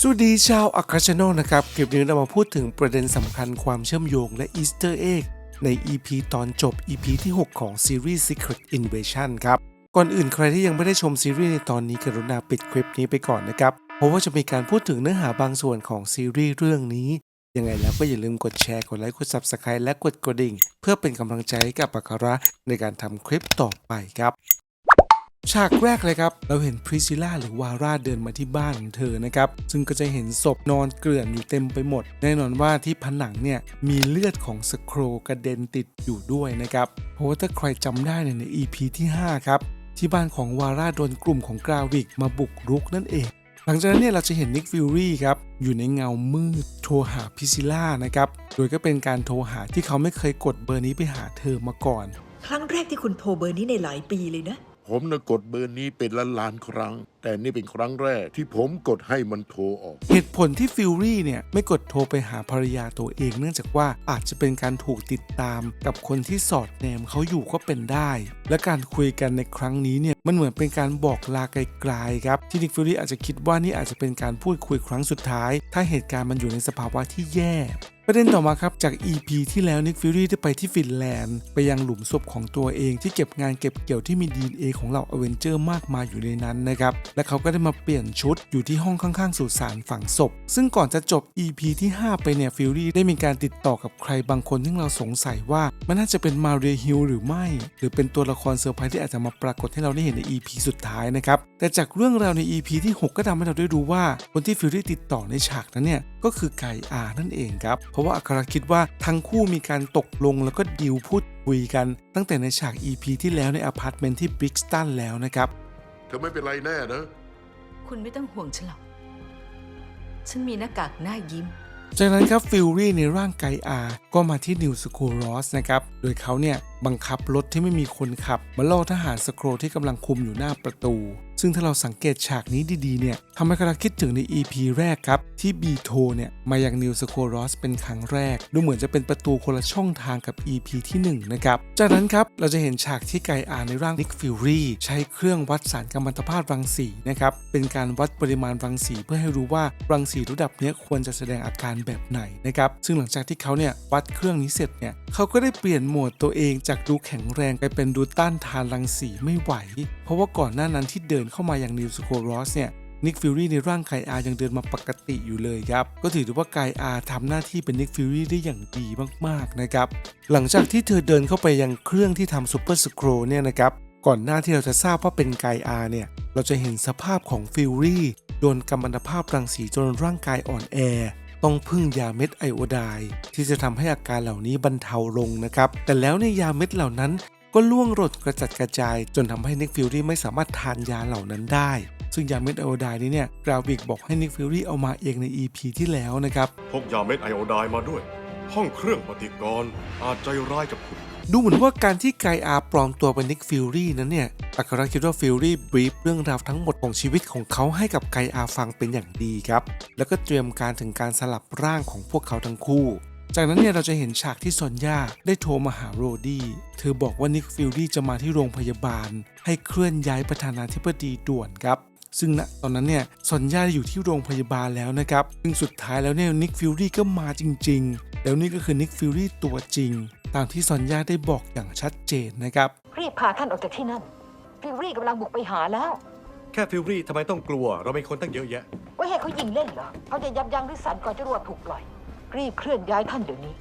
สวัสดีชาวอัครช n นลนะครับ คลิปนี้เรามาพูดถึงประเด็นสำคัญความเชื่อมโยงและอีสเตอร์เอ็กใน EP ตอนจบ EP ที่ 6 ของซีรีส์ Secret Invasion ครับ ก่อนอื่นใครที่ยังไม่ได้ชมซีรีส์ในตอนนี้กรุณาปิดคลิปนี้ไปก่อนนะครับ เพราะว่าจะมีการพูดถึงเนื้อหาบางส่วนของซีรีส์เรื่องนี้ ยังไงแล้วก็อย่าลืมกดแชร์กดไลค์กด Subscribe และกดกระดิ่ง เพื่อเป็นกำลังใจให้กับอัคระในการทำคลิปต่อไปครับ ฉากแรกเลยครับ เราเห็นพริซิล่าหรือวาร่าเดินมาที่บ้านของเธอนะครับ ซึ่งก็จะเห็นศพนอนเกลื่อนอยู่เต็มไปหมด แน่นอนว่าที่ผนังเนี่ยมีเลือดของสโครกระเด็นติดอยู่ด้วยนะครับ เพราะว่าถ้าใครจำได้เนี่ยใน EP ที่ 5 ครับ ที่บ้านของวาร่าโดนกลุ่มของกราวิกมาบุกรุกนั่นเอง หลังจากนั้นเนี่ยเราจะเห็นนิกฟิลลี่ครับอยู่ในเงามืดโทรหาพิซิล่านะครับ โดยก็เป็นการโทรหาที่เขาไม่เคยกดเบอร์นี้ไปหาเธอมาก่อน ครั้งแรกที่คุณโทรเบอร์นี้ในหลายปีเลยนะ ผมนะกดเบอร์นี้เป็นล้านล้านๆครั้ง แต่นี่เป็นครั้งแรกที่ผมกดให้มันโทรออก เหตุผลที่ฟิลลี่เนี่ยไม่กดโทรไปหาภรรยาตัวเอง เนื่องจากว่าอาจจะเป็นการถูกติดตามกับคนที่สอดแนมเขาอยู่ก็เป็นได้ และการคุยกันในครั้งนี้เนี่ยมันเหมือนเป็นการบอกลาไกลๆครับที่นิกฟิลลี่อาจจะคิดว่านี่อาจจะเป็นการพูดคุยครั้งสุดท้าย ถ้าเหตุการณ์มันอยู่ในสภาวะที่แย่ ประเด็นต่อมาครับจาก EP ที่แล้วนิกฟิลลี่ได้ไปที่ฟินแลนด์ ไปยังหลุมศพของตัวเองที่เก็บงานเก็บเกี่ยวที่มี DNA ของเหล่าอเวนเจอร์มากมายอยู่ในนั้นนะครับ และเขาก็ได้มาเปลี่ยนชุดอยู่ที่ห้องข้างๆสุสานฝังศพ ซึ่งก่อนจะจบ EP ที่ 5 ไปเนี่ยฟิลลี่ได้มีการติดต่อกับใครบางคนที่เราสงสัยว่ามันน่าจะเป็นมาเรียฮิลหรือไม่ หรือเป็นตัวละครเซอร์ไพรส์ที่อาจจะมาปรากฏให้เราได้เห็นใน EP สุดท้ายนะครับแต่จากเรื่องราวใน EP ที่ 6 ก็ทำให้เราได้รู้ว่าคนที่ฟิลลี่ติดต่อในฉากนั้นเนี่ยก็คือไกอานั่นเองครับเพราะว่าอัคราคิดว่าทั้งคู่มีการตกลงแล้วก็ดีลพูดคุยกัน ตั้งแต่ในฉาก EP ที่แล้วในอพาร์ตเมนต์ที่บริกสตันแล้วนะครับ เธอไม่เป็นไรแน่นะ คุณไม่ต้องห่วงฉันหรอก ฉันมีหน้ากากหน้ายิ้มจากนั้นครับฟิลลี่ในร่างไกอาก็มาที่นิวสโครอสนะครับ โดยเขาเนี่ยบังคับรถที่ไม่มีคนขับ มาล่อทหารสโครที่กำลังคุมอยู่หน้าประตู ซึ่งถ้าเราสังเกตฉากนี้ดีๆเนี่ยทำให้กระคิดถึงใน EP แรกครับ ที่บีโทเนี่ย มายังนิวสโครอสเป็นครั้งแรก ดูเหมือนจะเป็นประตูคนละช่องทางกับ EP ที่ 1 นะครับ จากนั้นครับ เราจะเห็นฉากที่ไกอาในร่างนิกฟิลลี่ใช้เครื่องวัดสารกัมมันตภาพรังสีนะครับ เป็นการวัดปริมาณรังสีเพื่อให้รู้ว่ารังสีระดับนี้ควรจะแสดงอาการแบบไหนนะครับซึ่งหลังจากที่เขาเนี่ยวัดเครื่องนี้เสร็จเนี่ยเขาก็ได้เปลี่ยนโหมดตัวเองจากดูแข็งแรงไปเป็นดูต้านทานรังสีไม่ไหวเพราะว่าก่อนหน้านั้นที่เดินเข้ามาอย่างนิวสโครอสเนี่ยนิกฟิลลี่ในร่างไกอายังเดินมาปกติอยู่เลยครับ ก็ถือว่าไกอาทำหน้าที่เป็นนิกฟิลลี่ได้อย่างดีมากๆนะครับ หลังจากที่เธอเดินเข้าไปยังเครื่องที่ทำซูเปอร์สโครเนี่ยนะครับ ก่อนหน้าที่เราจะทราบว่าเป็นไกอาเนี่ย เราจะเห็นสภาพของฟิลลี่โดนกัมมันภาพรังสีจนร่างกายอ่อนแอ ต้องพึ่งยาเม็ดไอโอไดที่จะทำให้อาการเหล่านี้บรรเทาลงนะครับ แต่แล้วในยาเม็ดเหล่านั้น ก็ล่วงหล่นกระจัดกระจาย จนทำให้นิกฟิลลี่ไม่สามารถทานยาเหล่านั้นได้ ซึ่งยาเม็ดไอโอไดน์นี้เนี่ยกราวิกบอกให้นิกฟิลลี่เอามาเองใน EP ที่แล้วนะครับพกยาเม็ดไอโอไดน์มาด้วย ห้องเครื่องปฏิกรณ์อาจใจร้ายกับคุณดูเหมือนว่าการที่ไกอาปลอมตัวเป็นนิกฟิลลี่นั้นเนี่ยอัครคิดว่าฟิลลี่บรีฟเรื่องราวทั้งหมดของชีวิตของเขาให้กับไกอาฟังเป็นอย่างดีครับ แล้วก็เตรียมการถึงการสลับร่างของพวกเขาทั้งคู่ จากนั้นเนี่ยเราจะเห็นฉากที่ซอนยาได้โทรมาหาโรดี้เธอบอกว่านิกฟิลลี่จะมาที่โรงพยาบาล ให้เคลื่อนย้ายประธานาธิบดีด่วนครับซึ่งณตอนนั้นเนี่ยซอนยาอยู่ที่โรงพยาบาลแล้วนะครับ ซึ่งสุดท้ายแล้วเนี่ยนิกฟิลลี่ก็มาจริง ๆ แล้วนี่ก็คือนิกฟิลลี่ตัวจริง ตามที่ซอนยาได้บอกอย่างชัดเจนนะครับ รีบพาท่านออกจากที่นั่น ฟิวรี่กำลังบุกไปหาแล้ว แค่ฟิลรี่ทำไมต้องกลัว เราเป็นคนตั้งเยอะแยะ ไว้ให้เขายิงเล่นเหรอ เขาจะยับยั้งริสันก่อนจรวดถูกปล่อย รีบเคลื่อนย้ายท่านเดี๋ยวนี้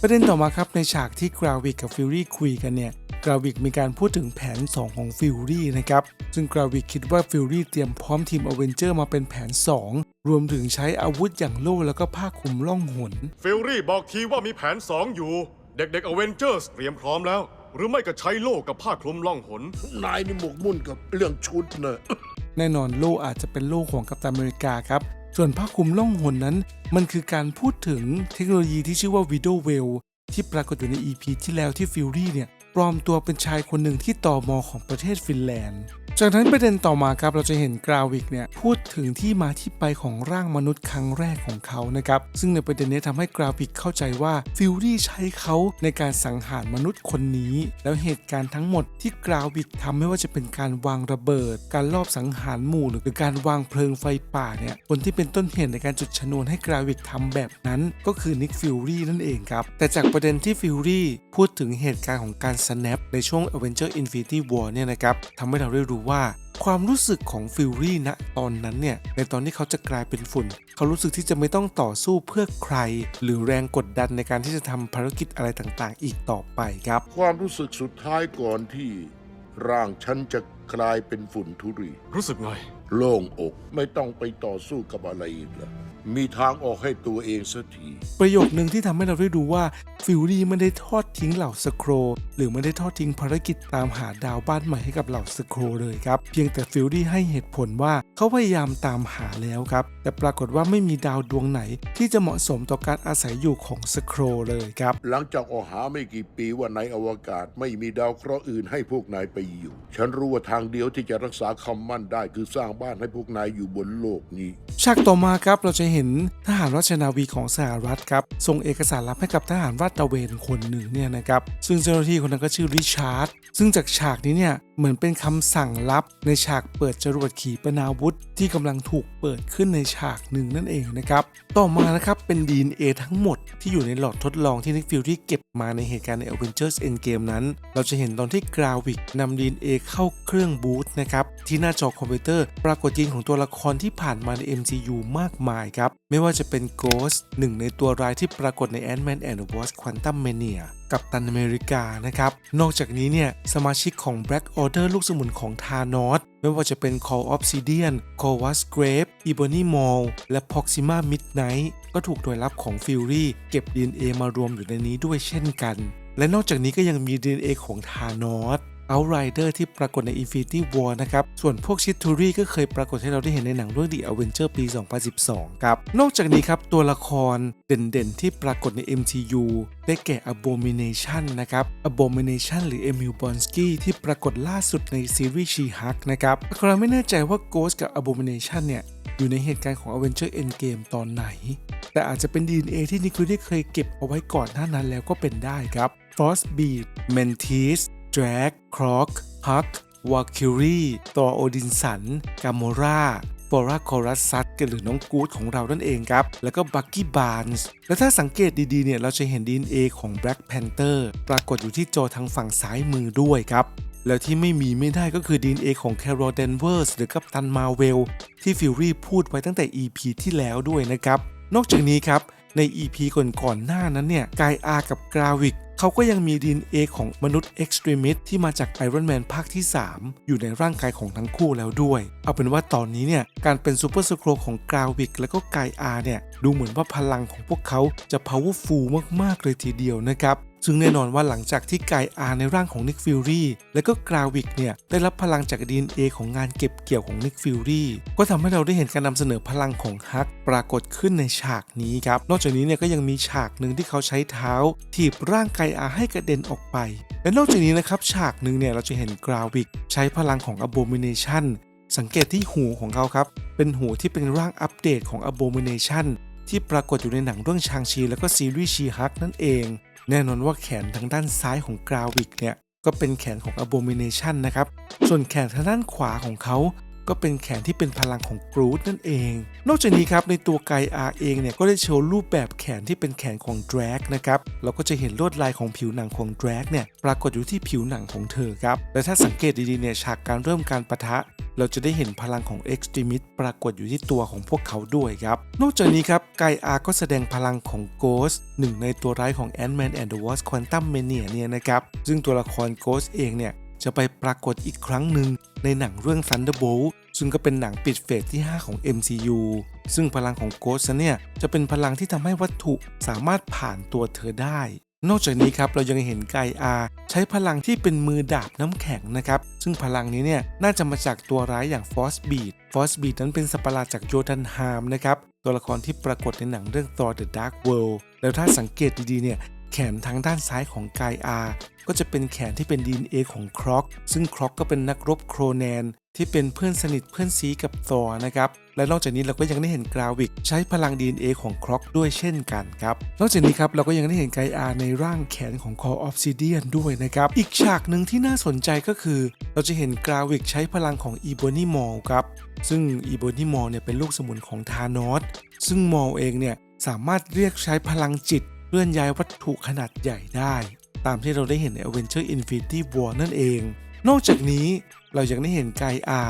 ประเด็นต่อมาครับในฉากที่กราวิกกับฟิลลี่คุยกันเนี่ยกราวิกมีการพูดถึงแผน 2 ของฟิลลี่นะครับ ซึ่งกราวิกคิดว่าฟิลลี่เตรียมพร้อมทีมอเวนเจอร์มาเป็นแผน 2 รวมถึงใช้อาวุธอย่างโล่แล้วก็ผ้าคลุมล่องหน ฟิลรี่บอกทีว่ามีแผน 2 อยู่ เด็กๆอเวนเจอร์สเตรียมพร้อมแล้ว หรือไม่ก็ใช้โล่กับผ้าคลุมล่องหน นายนี่หมกมุ่นกับเรื่องชุดเนอะ แน่นอนโล่อาจจะเป็นโล่ของกัปตันอเมริกาครับ ส่วนผ้าคลุมล่องหนนั้น มันคือการพูดถึงเทคโนโลยีที่ชื่อว่า Widow w e l l ที่ปรากฏอยู่ใน EP ที่แล้วที่ฟิลลี่เนี่ย ปลอมตัวเป็นชายคนหนึ่งที่ต่อมอของประเทศฟินแลนด์ จากนั้นประเด็นต่อมาครับเราจะเห็นกราวิกเนี่ยพูดถึงที่มาที่ไปของร่างมนุษย์ครั้งแรกของเขานะครับซึ่งในประเด็นนี้ทำให้กราวิกเข้าใจว่าฟิลลี่ใช้เขาในการสังหารมนุษย์คนนี้ แล้วเหตุการณ์ทั้งหมดที่กราวิกทำไม่ว่าจะเป็นการวางระเบิด การลอบสังหารหมู่หรือการวางเพลิงไฟป่าเนี่ยคนที่เป็นต้นเหตุในการจุดชนวนให้กราวิกทำแบบนั้น ก็คือนิกฟิลลี่นั่นเองครับแต่จากประเด็นที่ฟิลลี่พูดถึงเหตุการณ์ของการ snap ในช่วง Avenger Infinity War เนี่ยนะครับทำให้เราได้รู้ว่าความรู้สึกของฟิลลี่ณตอนนั้นเนี่ย ในตอนที่เขาจะกลายเป็นฝุ่น เขารู้สึกที่จะไม่ต้องต่อสู้เพื่อใคร หรือแรงกดดันในการที่จะทำภารกิจอะไรต่างๆ อีกต่อไปครับ ความรู้สึกสุดท้ายก่อนที่ ร่างฉันจะกลายเป็นฝุ่นทุรี รู้สึกไง โล่งอกไม่ต้องไปต่อสู้กับอะไรอีกแล้ว มีทางออกให้ตัวเองสักที ประโยคหนึ่งที่ทำให้เราได้ดูว่า ฟิลลี่ไม่ได้ทอดทิ้งเหล่าสโคร หรือไม่ได้ทอดทิ้งภารกิจตามหาดาวบ้านใหม่ให้กับเหล่าสโครเลยครับ เพียงแต่ฟิลลี่ให้เหตุผลว่าเขาพยายามตามหาแล้วครับ แต่ปรากฏว่าไม่มีดาวดวงไหน ที่จะเหมาะสมต่อการอาศัยอยู่ของสโครเลยครับ หลังจากออกหาไม่กี่ปีว่าในอวกาศไม่มีดาวเคราะห์อื่นให้พวกนายไปอยู่ ฉันรู้ว่าทางเดียวที่จะรักษาคำมั่นได้คือสร้างบ้านให้พวกนายอยู่บนโลกนี้ ฉากต่อมาครับเราจะเห็นทหารราชนาวีของสหรัฐครับส่งเอกสารลับให้กับทหารราชตะเวนคนหนึ่งเนี่ยนะครับซึ่งเจ้าหน้าที่คนนั้นก็ชื่อริชาร์ดซึ่งจากฉากนี้เนี่ยเหมือนเป็นคำสั่งลับในฉากเปิดจรวดขีปนาวุธ ที่กำลังถูกเปิดขึ้นในฉากหนึ่งนั่นเองนะครับ ต่อมานะครับเป็น DNA ทั้งหมดที่อยู่ในหลอดทดลองที่นิกฟิลที่เก็บมาในเหตุการณ์ใน Avengers Endgame นั้น เราจะเห็นตอนที่กราวิกนำ DNA เข้าเครื่องบูตนะครับที่หน้าจอคอมพิวเตอร์ ปรากฏยีนของตัวละครที่ผ่านมาใน MCU มากมายครับไม่ว่าจะเป็น Ghost หนึ่งในตัวร้ายที่ปรากฏใน Ant-Man and the Wasp Quantum Mania กับตันอเมริกานะครับ นอกจากนี้เนี่ยสมาชิกของ Black Order ลูกสมุนของทานอสไม่ว่าจะเป็น Call Obsidian c o w a s Grave Ebony Maw และ Proxima Midnight ก็ถูกหน่วยลับของ Fury เก็บ DNA มารวมอยู่ในนี้ด้วยเช่นกัน และนอกจากนี้ก็ยังมี DNA ของทานอส Outrider ที่ปรากฏใน Infinity War นะครับ ส่วนพวกชิตทูรี่ก็เคยปรากฏให้เราได้เห็นในหนังเรื่อง The Avenger ปี 2012 ครับ นอกจากนี้ครับ ตัวละครเด่นๆ ที่ปรากฏใน MCU ได้แก่ Abomination นะครับ Abomination หรือ Emil Bonsky ที่ปรากฏล่าสุดในซีรีส์ She-Hulk นะครับใครไม่แน่ใจว่า Ghost กับ Abomination เนี่ยอยู่ในเหตุการณ์ของ Avenger Endgame ตอนไหน แต่อาจจะเป็น DNA ที่นิคลิได้เคยเก็บเอาไว้ก่อนหน้านั้นแล้วก็เป็นได้ครับ Frostbeat Mantis Drag Croc Huck Valkyrie ตัวโอดินสัน กามราฟอราคอรัสซัตกันหรือน้องกูดของเรานั่นเองครับ แล้วก็บักกี้บานส์และถ้าสังเกตดีๆเนี่ย เราจะเห็น DNA ของ Black Panther ปรากฏอยู่ที่จอทางฝั่งซ้ายมือด้วยครับแล้วที่ไม่มีไม่ได้ก็คือ DNA ของ Carol Danvers หรือกัปตันมาเวลที่ฟิลลี่พูดไว้ตั้งแต่ EP ที่แล้วด้วยนะครับ นอกจากนี้ครับ ใน EP ก่อนๆหน้านั้นเนี่ยกายอากับกราวิกเขาก็ยังมี DNA ของมนุษย์เอ็กซ์ตรีมิสที่มาจากไอรอนแมนภาคที่ 3 อยู่ในร่างกายของทั้งคู่แล้วด้วย เอาเป็นว่าตอนนี้เนี่ย การเป็นซูเปอร์สโครของกราวิกและก็กายอาเนี่ย ดูเหมือนว่าพลังของพวกเขาจะ powerful มาก ๆ เลยทีเดียวนะครับ ซึ่งแน่นอนว่าหลังจากที่กายอาในร่างของนิกฟิลลี่และก็กราวิกเนี่ยได้รับพลังจาก DNA ของงานเก็บเกี่ยวของนิกฟิลลี่ก็ทำให้เราได้เห็นการนำเสนอพลังของฮักปรากฏขึ้นในฉากนี้ครับ นอกจากนี้เนี่ยก็ยังมีฉากหนึ่งที่เขาใช้เท้า ถีบร่างกายอาให้กระเด็นออกไป และนอกจากนี้นะครับฉากหนึ่งเนี่ยเราจะเห็นกราวิกใช้พลังของ Abomination สังเกตที่หูของเขาครับ เป็นหูที่เป็นร่างอัปเดตของ Abomination ที่ปรากฏอยู่ในหนังเรื่องชางชี แล้วก็ซีรีส์ชีฮักนั่นเอง แน่นอนว่าแขนทางด้านซ้ายของกราวิกเนี่ยก็เป็นแขนของ Abomination นะครับ ส่วนแขนทางด้านขวาของเขา ก็เป็นแขนที่เป็นพลังของกรูดนั่นเอง นอกจากนี้ครับในตัวไกอาเองเนี่ยก็ได้โชว์รูปแบบแขนที่เป็นแขนของ Drag นะครับเราก็จะเห็นลวดลายของผิวหนังของ Drag เนี่ยปรากฏอยู่ที่ผิวหนังของเธอครับและถ้าสังเกตดีๆเนี่ยฉากการเริ่มการประทะเราจะได้เห็นพลังของ Extremist ปรากฏอยู่ที่ตัวของพวกเขาด้วยครับ นอกจากนี้ครับ ไกอาก็แสดงพลังของ Ghost หนึ่งในตัวร้ายของ Ant-Man and the Wasp Quantum Mania เนี่ยนะครับ ซึ่งตัวละคร Ghost เองเนี่ย จะไปปรากฏอีกครั้งหนึ่งในหนังเรื่อง Thunderbolt ซึ่งก็เป็นหนังปิดเฟสที่ 5 ของ MCU ซึ่งพลังของ Ghost เนี่ยจะเป็นพลังที่ทำให้วัตถุสามารถผ่านตัวเธอได้ นอกจากนี้ครับเรายังเห็นไกอาใช้พลังที่เป็นมือดาบน้ำแข็งนะครับ ซึ่งพลังนี้เนี่ยน่าจะมาจากตัวร้ายอย่าง Force Beat Force Beat นั้นเป็นสัประหลาดจากโยธันฮามนะครับตัวละครที่ปรากฏในหนังเรื่อง Thor the Dark World แล้วถ้าสังเกตดีๆเนี่ย แขนทางด้านซ้ายของกายอาก็จะเป็นแขนที่เป็น DNA ของครอก ซึ่งครอกก็เป็นนักรบโครแนน ที่เป็นเพื่อนสนิทเพื่อนซีกับทอร์นะครับ และนอกจากนี้เราก็ยังได้เห็นกราวิก ใช้พลัง DNA ของครอกด้วยเช่นกันครับ นอกจากนี้ครับเราก็ยังได้เห็นไกอาในร่างแขนของคอออฟซิเดียนด้วยนะครับ อีกฉากหนึ่งที่น่าสนใจก็คือ เราจะเห็นกราวิกใช้พลังของอีโบนีมอลครับ ซึ่งอีโบนีมอลเนี่ยเป็นลูกสมุนของธานอส ซึ่งมอลเองเนี่ยสามารถเรียกใช้พลังจิต ลื่อนย้ายวัตถุขนาดใหญ่ได้ ตามที่เราได้เห็นใน Avenger Infinity War นั่นเอง นอกจากนี้เรายังได้เห็นไกอา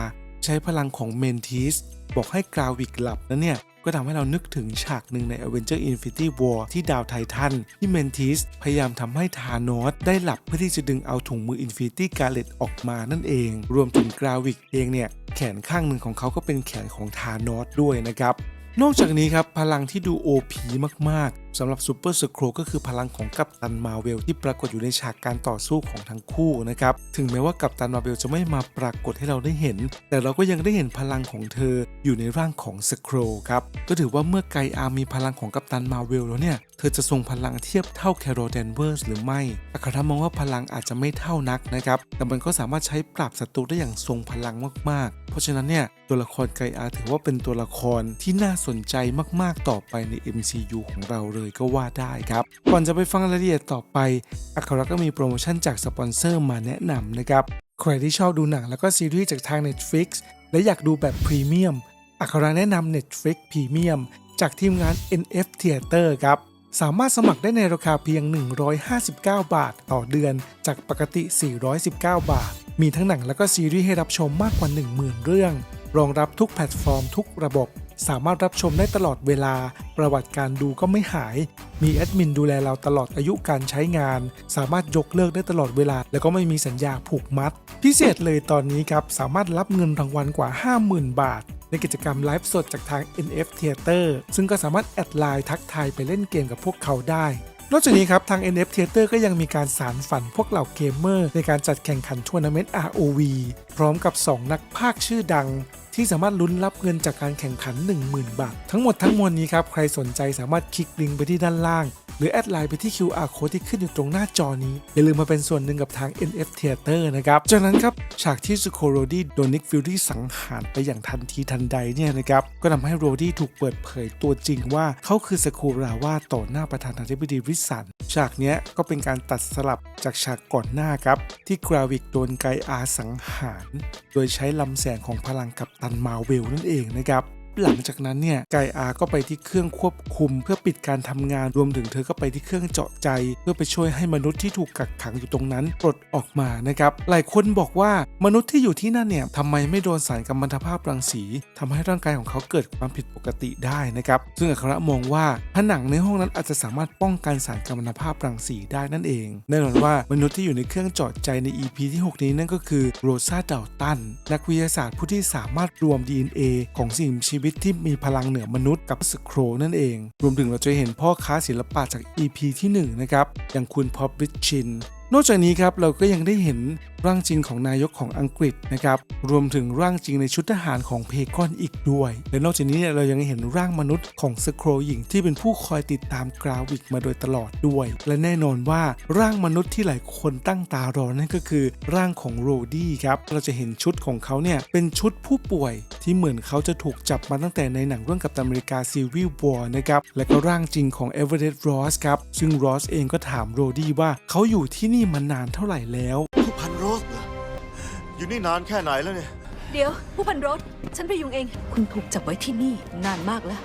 ใช้พลังของเมนทิสบอกให้กราวิกหลับนั้นเนี่ยก็ทำให้เรานึกถึงฉากหนึ่งใน Avenger Infinity War ที่ดาวไททันที่เมนทิสพยายามทำให้ธานอสได้หลับเพื่อที่จะดึงเอาถุงมือ Infinity Gauntlet ออกมานั่นเอง รวมถึงกราวิกเองเนี่ย แขนข้างหนึ่งของเขาก็เป็นแขนของธานอสด้วยนะครับ นอกจากนี้ครับ พลังที่ดู OP มาก สำหรับซูเปอร์สโครก็คือพลังของกัปตันมาเวลที่ปรากฏอยู่ในฉากการต่อสู้ของทั้งคู่นะครับ ถึงแม้ว่ากัปตันมาเวลจะไม่มาปรากฏให้เราได้เห็น แต่เราก็ยังได้เห็นพลังของเธออยู่ในร่างของสโครครับ ก็ถือว่าเมื่อไกอามีพลังของกัปตันมาเวลแล้วเนี่ย เธอจะทรงพลังเทียบเท่าแคโรแดนเวอร์สหรือไม่อัครมองว่าพลังอาจจะไม่เท่านักนะครับ แต่มันก็สามารถใช้ปราบศัตรูได้อย่างทรงพลังมากๆ เพราะฉะนั้นเนี่ยตัวละครไกอาถือว่าเป็นตัวละครที่น่าสนใจมากๆ ต่อไปใน MCU ของเราเลยก็ว่าได้ครับ ก่อนจะไปฟังรายละเอียดต่อไปอัครก็มีโปรโมชั่นจากสปอนเซอร์มาแนะนำนะครับ ใครที่ชอบดูหนังแล้วก็ซีรีส์จากทาง Netflix และอยากดูแบบพรีเมียมอัคราแนะนำ Netflix Premium จากทีมงาน NF Theater ครับสามารถสมัครได้ในราคาเพียง 159 บาท ต่อเดือน จากปกติ 419 บาท มีทั้งหนังและก็ซีรีส์ให้รับชมมากกว่า 10,000 เรื่อง รองรับทุกแพลตฟอร์มทุกระบบ สามารถรับชมได้ตลอดเวลา ประวัติการดูก็ไม่หาย มีแอดมินดูแลเราตลอดอายุการใช้งาน สามารถยกเลิกได้ตลอดเวลา แล้วก็ไม่มีสัญญาผูกมัด พิเศษเลยตอนนี้ครับ สามารถรับเงินรางวัลกว่า 50,000 บาท ในกิจกรรมไลฟ์สดจากทาง NF Theater ซึ่งก็สามารถแอดไลน์ทักทายไปเล่นเกมกับพวกเขาได้นอกจากนี้ครับ ทาง NF Theater ก็ยังมีการสารฝันพวกเหล่าเกมเมอร์ ในการจัดแข่งขันทัวร์นาเมนต์ ROV พร้อมกับ 2 นักพากย์ชื่อดัง ที่สามารถลุ้นรับเงินจากการแข่งขัน 10,000 บาท ทั้งหมดทั้งมวลนี้ครับ ใครสนใจสามารถคลิกลิงก์ไปที่ด้านล่าง หรือแอดไลน์ไปที่ QR code ที่ขึ้นอยู่ตรงหน้าจอนี้ อย่าลืมมาเป็นส่วนหนึ่งกับทาง NF Theater นะครับ จากนั้นครับ ฉากที่สโคโรดี้โดนนิกฟิลลี่สังหารไปอย่างทันทีทันใดเนี่ยนะครับ ก็ทำให้โรดี้ถูกเปิดเผยตัวจริงว่าเขาคือสโคราว่าต่อหน้าประธานาธิบดีริสัน ฉากนี้ก็เป็นการตัดสลับจากฉากก่อนหน้าครับ ที่กราวิกโดนไกอาสังหาร โดยใช้ลำแสงของพลังกัปตันมาเวลนั่นเองนะครับ หลังจากนั้นเนี่ยไกอาก็ไปที่เครื่องควบคุม เพื่อปิดการทำงานรวมถึงเธอก็ไปที่เครื่องเจาะใจ เพื่อไปช่วยให้มนุษย์ที่ถูกกักขังอยู่ตรงนั้นปลดออกมานะครับหลายคนบอกว่ามนุษย์ที่อยู่ที่นั่นเนี่ยทำไมไม่โดนสารกัมมันตภาพรังสีทำให้ร่างกายของเขาเกิดความผิดปกติได้นะครับซึ่งอัครมองว่าผนังในห้องนั้นอาจจะสามารถป้องกันสารกัมมันตภาพรังสีได้นั่นเองแน่นอนว่ามนุษย์ที่อยู่ในเครื่องเจาะใจใน EP ที่ 6 นี้นั่นก็คือโรซาเดาตันนักวิทยาศาสตร์ผู้ที่สามารถรวม DNA ของสิ่งมีชีวิตที่มีพลังเหนือมนุษย์กับสโครนั่นเอง รวมถึงเราจะเห็นพ่อค้าศิลปะจาก EP ที่1นะครับอย่างคุณพอบริชิน นอกจากนี้ครับเราก็ยังได้เห็นร่างจริงของนายกของอังกฤษนะครับรวมถึงร่างจริงในชุดทหารของเพกอนอีกด้วย และนอกจากนี้เนี่ยเรายังเห็นร่างมนุษย์ของสโครหญิงที่เป็นผู้คอยติดตามกราวิกมาโดยตลอดด้วย และแน่นอนว่าร่างมนุษย์ที่หลายคนตั้งตารอนั่นก็คือร่างของโรดี้ครับเราจะเห็นชุดของเขาเนี่ยเป็นชุดผู้ป่วยที่เหมือนเขาจะถูกจับมาตั้งแต่ในหนังเรื่องกับตอเมริกาซีวิลวอร์นะครับและก็ร่างจริงของเอเวอเรสต์รอสครับซึ่งรอสเองก็ถามโรดี้ว่าเขาอยู่ที่นี่มานานเท่าไหร่แล้ว ผู้พันโรสเหรออยู่นี่นานแค่ไหนแล้วเนี่ย เดี๋ยว ผู้พันรถ ฉันไปยุงเอง คุณถูกจับไว้ที่นี่นานมากแล้ว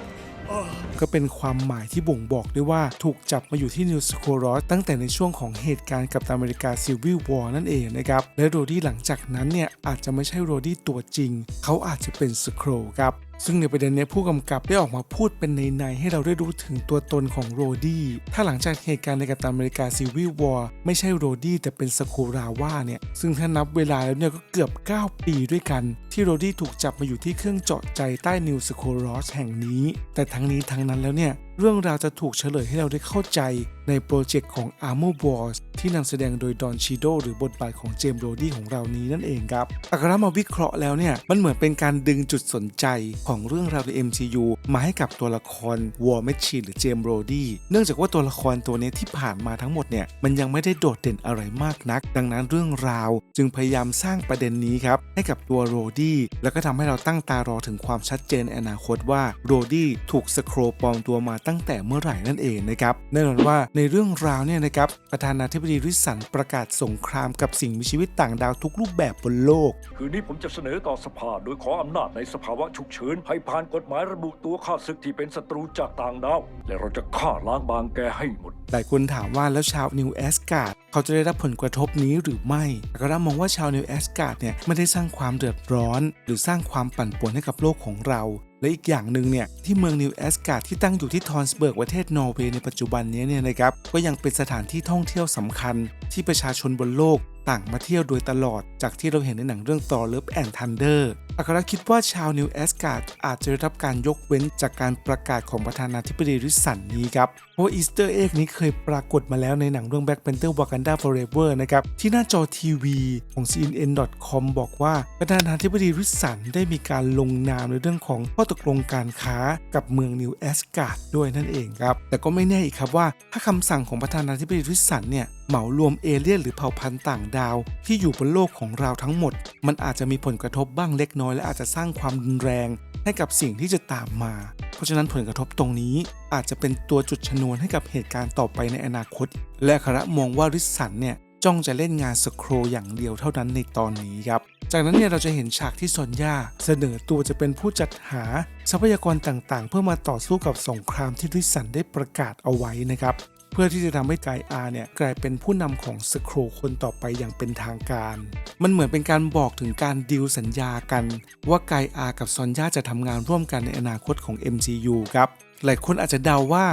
ก็เป็นความหมายที่บ่งบอกด้วยว่าถูกจับมาอยู่ที่นิวสโครอสตั้งแต่ในช่วงของเหตุการณ์กับตันอเมริกาซีวิลวอร์นั่นเองนะครับ และโรดี้หลังจากนั้นเนี่ยอาจจะไม่ใช่โรดี้ตัวจริง เขาอาจจะเป็นสโครครับ ซึ่งในประเด็นนี้ผู้กำกับได้ออกมาพูดเป็นในในให้เราได้รู้ถึงตัวตนของโรดี้ ถ้าหลังจากเหตุการณ์ในกัปตันอเมริกาซีวิลวอร์ไม่ใช่โรดี้แต่เป็นสโคราว่าเนี่ย ซึ่งถ้านับเวลาแล้วเนี่ยก็เกือบ 9 ปีด้วยกัน ที่โรดี้ถูกจับมาอยู่ที่เครื่องเจาะใจใต้นิวสโครอสแห่งนี้ แต่ทั้งนี้ทั้งนั้นแล้วเนี่ย เรื่องราวจะถูกเฉลยให้เราได้เข้าใจในโปรเจกต์ของ Armor Wars ที่นำแสดงโดยดอนชิโดหรือบทบาทของเจมส์โรดี้ของเรานี้นั่นเองครับอักรามาวิเคราะห์แล้วเนี่ย มันเหมือนเป็นการดึงจุดสนใจของเรื่องราวใน MCU มาให้กับตัวละคร War Machine หรือเจมส์โรดี้เนื่องจากว่าตัวละครตัวนี้ที่ผ่านมาทั้งหมดเนี่ย มันยังไม่ได้โดดเด่นอะไรมากนัก ดังนั้นเรื่องราวจึงพยายามสร้างประเด็นนี้ครับให้กับตัวโรดี้แล้วก็ทำให้เราตั้งตารอถึงความชัดเจนในอนาคตว่าโรดี้ถูกสโครปลอมตัวมาตั้งแต่เมื่อไหร่นั่นเองนะครับแน่นอนว่าในเรื่องราวเนี่ยนะครับประธานาธิบดีริสสันประกาศสงครามกับสิ่งมีชีวิตต่างดาวทุกรูปแบบบนโลก คืนนี้ผมจะเสนอต่อสภาโดยขออำนาจในสภาวะฉุกเฉินให้ผ่านกฎหมายระบุตัวข้าศึกที่เป็นศัตรูจากต่างดาว และเราจะฆ่าล้างบางแกให้หมดหลายคนถามว่าแล้วชาวนิวแอสการ์ดเขาจะได้รับผลกระทบนี้หรือไม่ก็รับมองว่าชาวนิวแอสการ์ดเนี่ยไม่ได้สร้างความเดือดร้อน หรือสร้างความปั่นป่วนให้กับโลกของเรา และอีกอย่างหนึ่งเนี่ยที่เมืองนิวแอสการ์ดที่ตั้งอยู่ที่ทอนสเบิร์กประเทศนอร์เวย์ในปัจจุบันนี้เนี่ยนะครับก็ยังเป็นสถานที่ท่องเที่ยวสำคัญ ที่ประชาชนบนโลกต่างมาเที่ยวโดยตลอด จากที่เราเห็นในหนังเรื่องต่อเลิฟแอนด์ทันเดอร์อัครคิดว่าชาวนิวแอสการ์ดอาจจะได้รับการยกเว้นจากการประกาศของประธานาธิบดีริสันนี้ครับ เพราอีสเตอร์เอ็กนี้เคยปรากฏมาแล้วในหนังเรื่อง Black Panther Wakanda Forever นะครับ ที่หน้าจอทีวีของ CNN.com บอกว่าประธานาธิบดีริสันได้มีการลงนามในเรื่องของข้อตกลงการค้ากับเมืองนิวแอสการ์ดด้วยนั่นเองครับ แต่ก็ไม่แน่อีกครับว่า ถ้าคำสั่งของประธานาธิบดีริสสันเนี่ยเหมารวมเอเลี่ยนหรือเผ่าพันธุ์ต่างดาว ที่อยู่บนโลกของเราทั้งหมด มันอาจจะมีผลกระทบบ้างเล็กน้อยและอาจจะสร้างความรุนแรงให้กับสิ่งที่จะตามมา เพราะฉะนั้นผลกระทบตรงนี้ อาจจะเป็นตัวจุดชนวนให้กับเหตุการณ์ต่อไปในอนาคต และคณะมองว่าริสสันเนี่ยจ้องจะเล่นงานสโครอย่างเดียวเท่านั้นในตอนนี้ครับ จากนั้นเนี่ยเราจะเห็นฉากที่ซอนย่าเสนอตัวจะเป็นผู้จัดหาทรัพยากรต่างๆ เพื่อมาต่อสู้กับสงครามที่ริสันได้ประกาศเอาไว้นะครับเพื่อที่จะทำให้ไกอาเนี่ยกลายเป็นผู้นำของสโครคนต่อไปอย่างเป็นทางการ มันเหมือนเป็นการบอกถึงการดีลสัญญากัน ว่าไกอากับซอนย่าจะทำงานร่วมกันในอนาคตของ MCU ครับ หลายคนอาจจะเดาว่า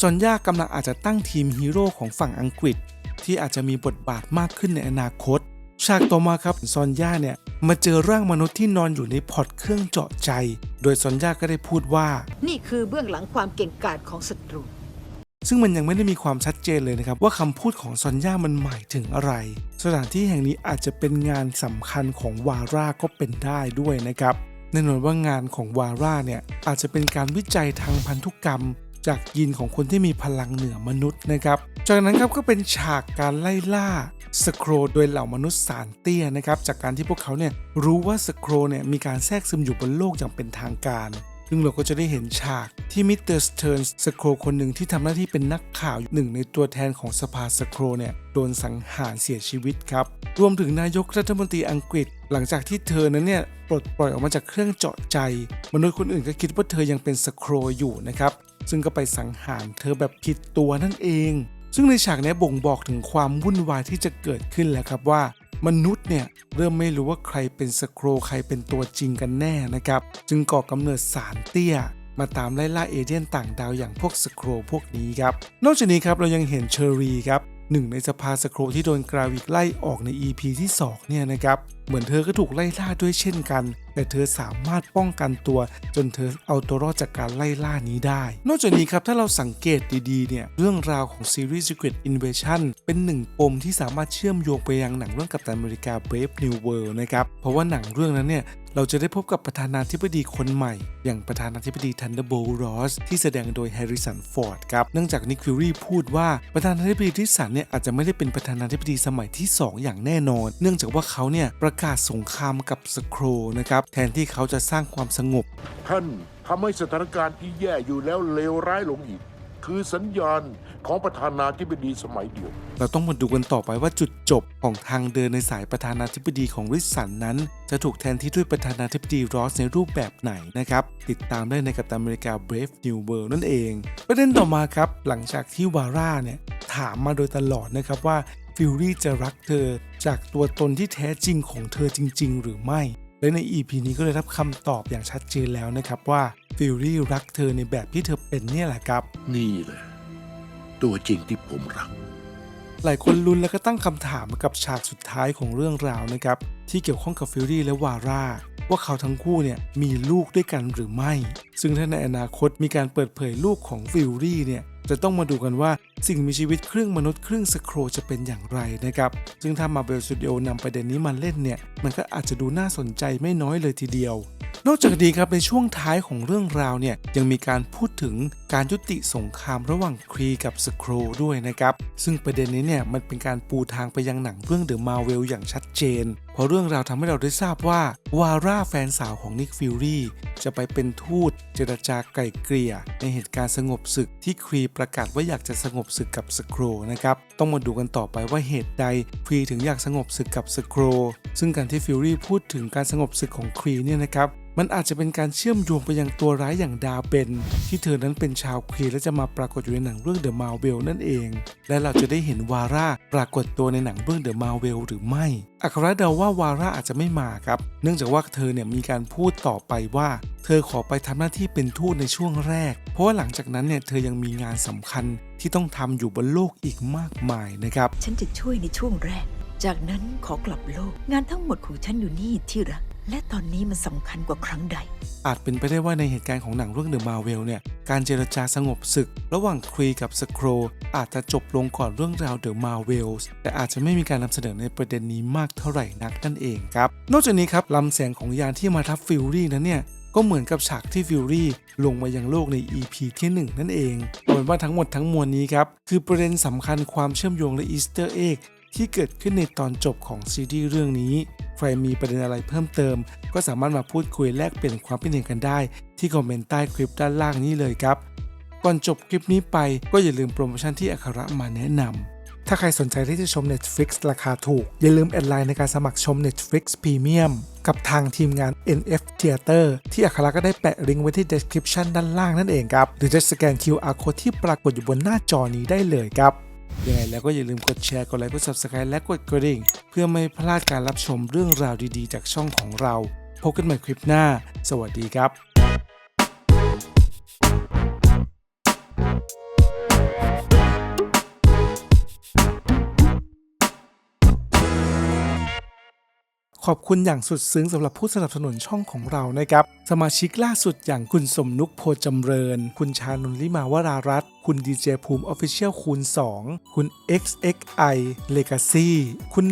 ซอนย่ากำลังอาจจะตั้งทีมฮีโร่ของฝั่งอังกฤษ ที่อาจจะมีบทบาทมากขึ้นในอนาคต ฉากต่อมาครับซอนย่าเนี่ยมาเจอร่างมนุษย์ที่นอนอยู่ในพอร์ตเครื่องเจาะใจ โดยซอนย่าก็ได้พูดว่า นี่คือเบื้องหลังความเก่งกาจของศัตรู ซึ่งมันยังไม่ได้มีความชัดเจนเลยนะครับ ว่าคำพูดของซอนย่ามันหมายถึงอะไร สถานที่แห่งนี้อาจจะเป็นงานสำคัญของวาร่าก็เป็นได้ด้วยนะครับ แน่นอนว่างานของวาร่าเนี่ยอาจจะเป็นการวิจัยทางพันธุกรรม จากยีนของคนที่มีพลังเหนือมนุษย์นะครับ จากนั้นครับก็เป็นฉากการไล่ล่าสโครโดยเหล่ามนุษย์สารเตี้ยนะครับจากการที่พวกเขาเนี่ยรู้ว่าสโครเนี่ยมีการแทรกซึมอยู่บนโลกอย่างเป็นทางการซึ่งเราก็จะได้เห็นฉากที่มิสเตอร์สเทิร์นสโครคนหนึ่งที่ทำหน้าที่เป็นนักข่าวหนึ่งในตัวแทนของสภาสโครเนี่ยโดนสังหารเสียชีวิตครับ รวมถึงนายกรัฐมนตรีอังกฤษ หลังจากที่เธอนั้นเนี่ยปลดปล่อยออกมาจากเครื่องเจาะใจ มนุษย์คนอื่นก็คิดว่าเธอยังเป็นสโครอยู่นะครับ ซึ่งก็ไปสังหารเธอแบบผิดตัวนั่นเอง ซึ่งในฉากนี้บ่งบอกถึงความวุ่นวายที่จะเกิดขึ้นแล้วครับว่ามนุษย์เนี่ยเริ่มไม่รู้ว่าใครเป็นสโครใครเป็นตัวจริงกันแน่นะครับ จึงก่อกำเนิดสารเตี้ย มาตามไล่ล่าเอเลี่ยนต่างดาวอย่างพวกสโครพวกนี้ครับ นอกจากนี้ครับเรายังเห็นเชอรีครับหนึ่งในสภาสโครที่โดนกราวิกไล่ออกใน EP ที่ 2 เนี่ยนะครับเหมือนเธอก็ถูกไล่ล่าด้วยเช่นกัน แต่เธอสามารถป้องกันตัว จนเธอเอาตัวรอดจากการไล่ล่านี้ได้ นอกจากนี้ครับถ้าเราสังเกตดีๆเนี่ยเรื่องราวของซีรีส์ Secret Invasion เป็นหนึ่งปมที่สามารถเชื่อมโยงไปยังหนังเรื่องกัปตันอเมริกา Brave New World นะครับเพราะว่าหนังเรื่องนั้นเนี่ยเราจะได้พบกับประธานาธิบดีคนใหม่ อย่างประธานาธิบดี Thunderbolt Ross ที่แสดงโดย Harrison Ford ครับเนื่องจากนิค Fury พูดว่าประธานาธิบดีที่สันเนี่ยอาจจะไม่ได้เป็นประธานาธิบดีสมัยที่ 2 อย่างแน่นอน เนื่องจากว่าเขาเนี่ยประกาศสงครามกับสโครนะครับแทนที่เขาจะสร้างความสงบ ท่านทำให้สถานการณ์ที่แย่อยู่แล้วเลวร้ายลงอีก คือสัญญาณของประธานาธิบดีสมัยเดียว เราต้องมาดูกันต่อไปว่าจุดจบของทางเดินในสายประธานาธิบดีของริสสันนั้น จะถูกแทนที่ด้วยประธานาธิบดีรอสในรูปแบบไหนนะครับ ติดตามได้ในกัปตันอเมริกา Brave New World นั่นเอง ประเด็นต่อมาครับ หลังจากที่วาร่าเนี่ยถามมาโดยตลอดนะครับว่า ฟิลลี่จะรักเธอ จากตัวตนที่แท้จริงของเธอจริง ๆ หรือไม่ และใน EP นี้ก็เลยรับคำตอบอย่างชัดเจนแล้วนะครับว่าฟิลลี่รักเธอในแบบที่เธอเป็นเนี่ยแหละครับ นี่แหละตัวจริงที่ผมรัก หลายคนลุ้นแล้วก็ตั้งคำถามกับฉากสุดท้ายของเรื่องราวนะครับที่เกี่ยวข้องกับฟิลลี่และวาร่าว่าเขาทั้งคู่เนี่ยมีลูกด้วยกันหรือไม่ ซึ่งถ้าในอนาคตมีการเปิดเผยลูกของฟิลลี่เนี่ยจะต้องมาดูกันว่าสิ่งมีชีวิตครึ่งมนุษย์ครึ่งสโครจะเป็นอย่างไรนะครับ ซึ่งถ้ามาเบลสตูดิโอนำประเด็นนี้มาเล่นเนี่ย มันก็อาจจะดูน่าสนใจไม่น้อยเลยทีเดียว นอกจากนี้ครับในช่วงท้ายของเรื่องราวเนี่ยยังมีการพูดถึงการยุติสงครามระหว่างครีกับสโครด้วยนะครับ ซึ่งประเด็นนี้เนี่ยมันเป็นการปูทางไปยังหนังเรื่องเดอะมาเวลอย่างชัดเจน เพราะเรื่องราวทำให้เราได้ทราบว่าวาร่าแฟนสาวของนิกฟิลลี่จะไปเป็นทูตเจรจาไกล่เกลี่ย ในเหตุการณ์สงบศึกที่ครีประกาศว่าอยากจะสงบศึกกับสโครนะครับต้องมาดูกันต่อไปว่าเหตุใดครีถึงอยากสงบศึกกับสโครซึ่งการที่ฟิลลี่พูดถึงการสงบศึกของครีเนี่ยนะครับ มันอาจจะเป็นการเชื่อมโยงไปยังตัวร้ายอย่างดาเบนที่เธอนั้นเป็นชาวครีและจะมาปรากฏอยู่ในหนังเรื่องเดอะมา v เวลนั่นเอง และเราจะได้เห็นวาร่าปรากฏตัวในหนังเรื่องเดอะมา v เวลหรือไม่ อัครเดาว่าวาร่าอาจจะไม่มาครับ เนื่องจากว่าเธอเนี่ยมีการพูดต่อไปว่า เธอขอไปทำหน้าที่เป็นทูตในช่วงแรก เพราะว่าหลังจากนั้นเนี่ยเธอยังมีงานสำคัญที่ต้องทำอยู่บนโลกอีกมากมายนะครับ ฉันจะช่วยในช่วงแรก จากนั้นขอกลับโลกงานทั้งหมดของฉันอยู่นี่ที่รัก และตอนนี้มันสำคัญกว่าครั้งใด อาจเป็นไปได้ว่าในเหตุการณ์ของหนังเรื่องเดอะมาเวลเนี่ย การเจรจาสงบศึก ระหว่างครีกับสโครอาจจะจบลงก่อนเรื่องราวเดอะมาเวลแต่อาจจะไม่มีการนำเสนอในประเด็นนี้มากเท่าไหร่นักนั่นเองครับ นอกจากนี้ครับลำแสงของยานที่มาทับฟิลลี่นั้นเนี่ยก็เหมือนกับฉากที่ฟิลลี่ลงมายังโลกใน EP ที่ 1 นั่นเองเอาเป็นว่าทั้งหมดทั้งมวลนี้ครับ คือประเด็นสำคัญความเชื่อมโยงและอีสเตอร์เอ็ก ที่เกิดขึ้นในตอนจบของซีรีส์เรื่องนี้ ใครมีประเด็นอะไรเพิ่มเติม ก็สามารถมาพูดคุยแลกเปลี่ยนความคิดเห็นกันได้ ที่คอมเมนต์ใต้คลิปด้านล่างนี้เลยครับก่อนจบคลิปนี้ไปก็อย่าลืมโปรโมชั่นที่อัคระมาแนะนำถ้าใครสนใจที่จะชม Netflix ราคาถูก อย่าลืมแอดไลน์ในการสมัครชม Netflix Premium กับทางทีมงาน NF Theater ที่อัคระก็ได้แปะลิงก์ไว้ที่ description ด้านล่างนั่นเองครับ หรือจะสแกน QR code ที่ปรากฏอยู่บนหน้าจอนี้ได้เลยครับ ยังไงแล้วก็อย่าลืมกดแชร์กดไลค์กด Subscribe และกดกระดิ่ง เพื่อไม่พลาดการรับชมเรื่องราวดีๆ จากช่องของเรา พบกันใหม่คลิปหน้า สวัสดีครับ ขอบคุณอย่างสุดซึ้งสำหรับผู้สนับสนุนช่องของเรานะครับ สมาชิกล่าสุดอย่างคุณสมนุกโพจำเริญ คุณชานนลิมาวรารัตคุณดีเจภูมิออฟฟิเชียลคูณ 2 คุณ XXI Legacy คุณ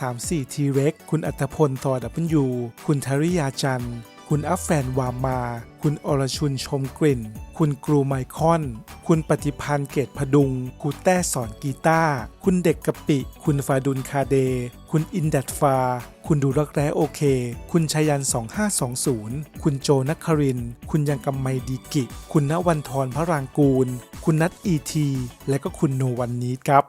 1234 T-Rex คุณอัตพลทอดับยูคุณธริยาจันทร์ คุณอัฟแฟนวามา คุณอรชุนชมกลิ่น คุณกรูไมคอน คุณปฏิพันธ์เกตพดุงคุณแต้สอนกีตาร์ คุณเด็กกะปิ คุณฟาดุลคาเด คุณอินดัดฟา คุณดูรักแร้โอเค คุณชยัน 2520 คุณโจนักคริน คุณยังกำไมดีกิ คุณณวันทรพระรางกูล คุณนัทอีที และก็คุณโนวันนีดครับ